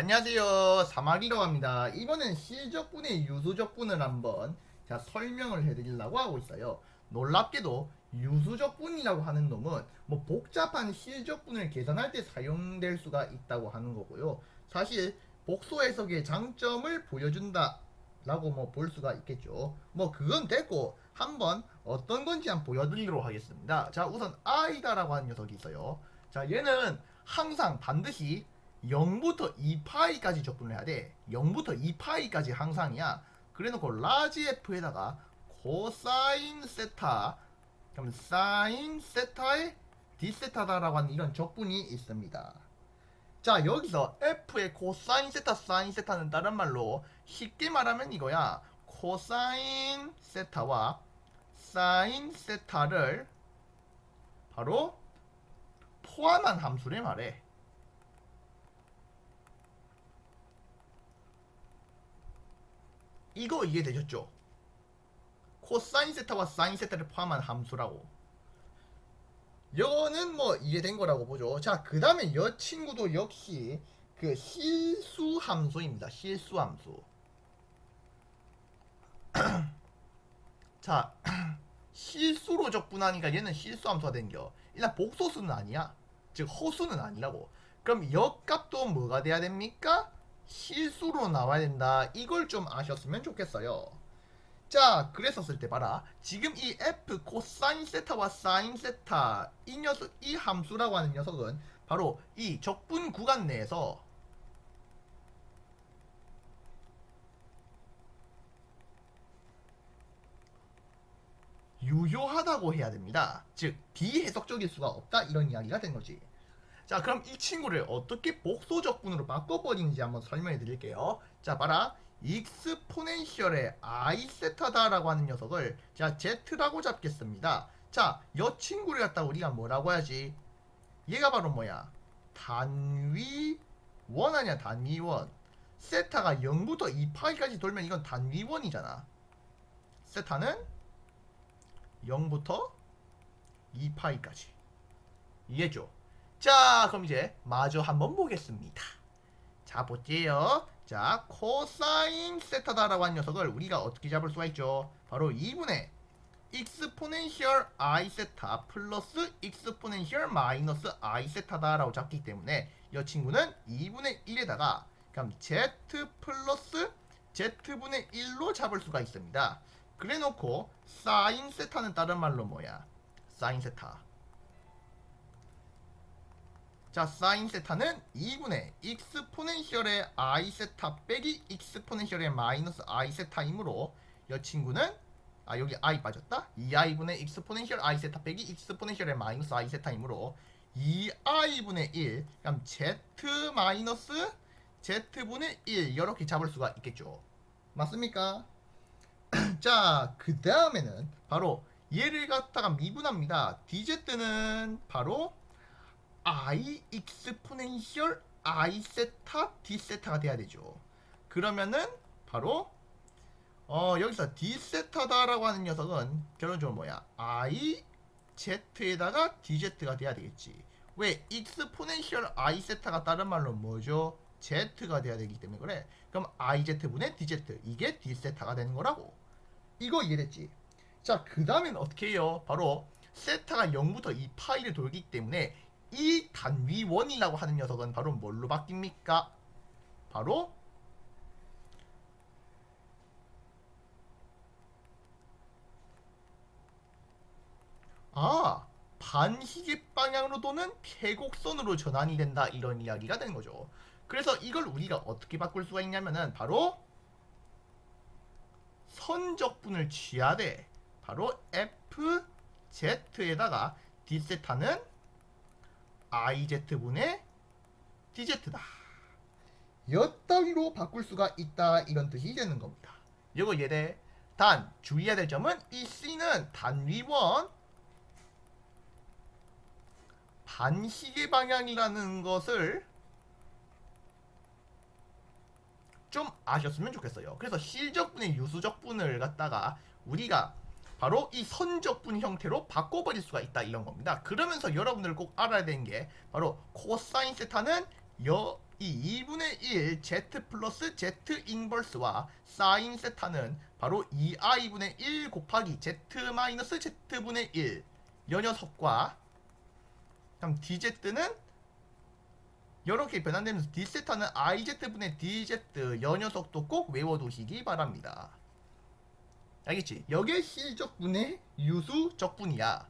안녕하세요. 사마리라고 합니다. 이번엔 실적분의 유수적분을 한번 제가 설명을 해드리려고 하고 있어요. 놀랍게도 유수적분이라고 하는 놈은 뭐 복잡한 실적분을 계산할 때 사용될 수가 있다고 하는 거고요. 사실 복소 해석의 장점을 보여준다. 라고 뭐 볼 수가 있겠죠. 뭐 그건 됐고 한번 어떤 건지 한번 보여드리도록 하겠습니다. 자 우선 i다라고 하는 녀석이 있어요. 자 얘는 항상 반드시 0부터 2파이까지 적분을 해야 돼. 0부터 2파이까지 항상이야. 그래놓고 라지 f에다가 코사인 세타 그럼 사인 세타의 디세타다라고 하는 이런 적분이 있습니다. 자 여기서 f의 코사인 세타 사인 세타는 다른 말로 쉽게 말하면 이거야 코사인 세타와 사인 세타를 바로 포함한 함수를 말해 이거 이해되셨죠? 코사인 세타와 사인 세타를 포함한 함수라고 이거는 뭐 이해된 거라고 보죠. 자, 그 다음에 이 친구도 역시 그 실수 함수입니다. 실수 함수. 자, 실수로 적분하니까 얘는 실수 함수가 된겨. 일단 복소수는 아니야. 즉 허수는 아니라고. 그럼 역값도 뭐가 돼야 됩니까? 실수로 나와야 된다. 이걸 좀 아셨으면 좋겠어요. 자, 그랬었을 때 봐라. 지금 이 f 코사인 세타와 사인 세타 이 녀석 이 함수라고 하는 녀석은 바로 이 적분 구간 내에서 유효하다고 해야 됩니다. 즉 비해석적일 수가 없다 이런 이야기가 된 거지. 자, 그럼 이 친구를 어떻게 복소 적분으로 바꿔버리는지 한번 설명해 드릴게요. 자, 봐라. 익스포넨셜의 i 세타다라고 하는 녀석을 자 z라고 잡겠습니다. 자, 이 친구를 갖다 우리가 뭐라고 해야지? 얘가 바로 뭐야? 단위원 아니야, 단위원. 세타가 0부터 2파이까지 돌면 이건 단위원이잖아. 세타는 0부터 2파이까지. 이해죠? 자, 그럼 이제 마저 한번 보겠습니다. 자, 볼게요. 자, 코사인 세타다라고 하는 녀석을 우리가 어떻게 잡을 수가 있죠? 바로 2분의 익스포넨셜 i 세타 플러스 익스포넨셜 마이너스 i 세타다라고 잡기 때문에 이 친구는 2분의 1에다가 그럼 z 플러스 z분의 1로 잡을 수가 있습니다. 그래 놓고 사인 세타는 다른 말로 뭐야? 사인 세타. 자, 사인 세타는 2분의 익스포넨셜의 i 세타 빼기 익스포넨셜의 마이너스 i 세타이므로 이 친구는 아 여기 i 빠졌다. 2i분의 익스포넨셜 i 세타 빼기 익스포넨셜의 마이너스 i 세타이므로 2i분의 1 그럼 z 마이너스 z분의 1 이렇게 잡을 수가 있겠죠. 맞습니까? 자, 그 다음에는 바로 얘를 갖다가 미분합니다. dz는 바로 i 익스포넨셜 i 세타 d 세타가 돼야 되죠. 그러면은 바로 어 여기서 d 세타다라고 하는 녀석은 결론적으로 뭐야? i z에다가 dz가 돼야 되겠지. 왜 익스포넨셜 i 세타가 다른 말로 뭐죠? z가 돼야 되기 때문에 그래. 그럼 iz분의 dz 이게 d 세타가 되는 거라고. 이거 이해됐지? 자, 그 다음엔 어떻게 해요? 바로 세타가 0부터 2파이를 돌기 때문에 이 단위원이라고 하는 녀석은 바로 뭘로 바뀝니까? 바로 아 반시계 방향으로 도는 계곡선으로 전환이 된다 이런 이야기가 되는 거죠. 그래서 이걸 우리가 어떻게 바꿀 수가 있냐면은 바로 선적분을 취하되 바로 FZ에다가 D세타는 IZ분의 DZ다. 엿따위로 바꿀 수가 있다 이런 뜻이 되는 겁니다. 이거 예대 단 주의해야 될 점은 이 C는 단위원 반시계 방향이라는 것을 좀 아셨으면 좋겠어요. 그래서 실적분의 유수적분을 갖다가 우리가 바로 이 선적분 형태로 바꿔버릴 수가 있다 이런 겁니다. 그러면서 여러분들 꼭 알아야 되는 게 바로 코사인 세타는 여 이 2분의 1 z 플러스 z 인버스와 사인 세타는 바로 2i분의 1 곱하기 z 마이너스 z분의 1 여 녀석과 그럼 dz는 이렇게 변환되면서 d세타는 iz분의 dz 여 녀석도 꼭 외워두시기 바랍니다. 알겠지? 여기에 C적분의 유수 적분이야.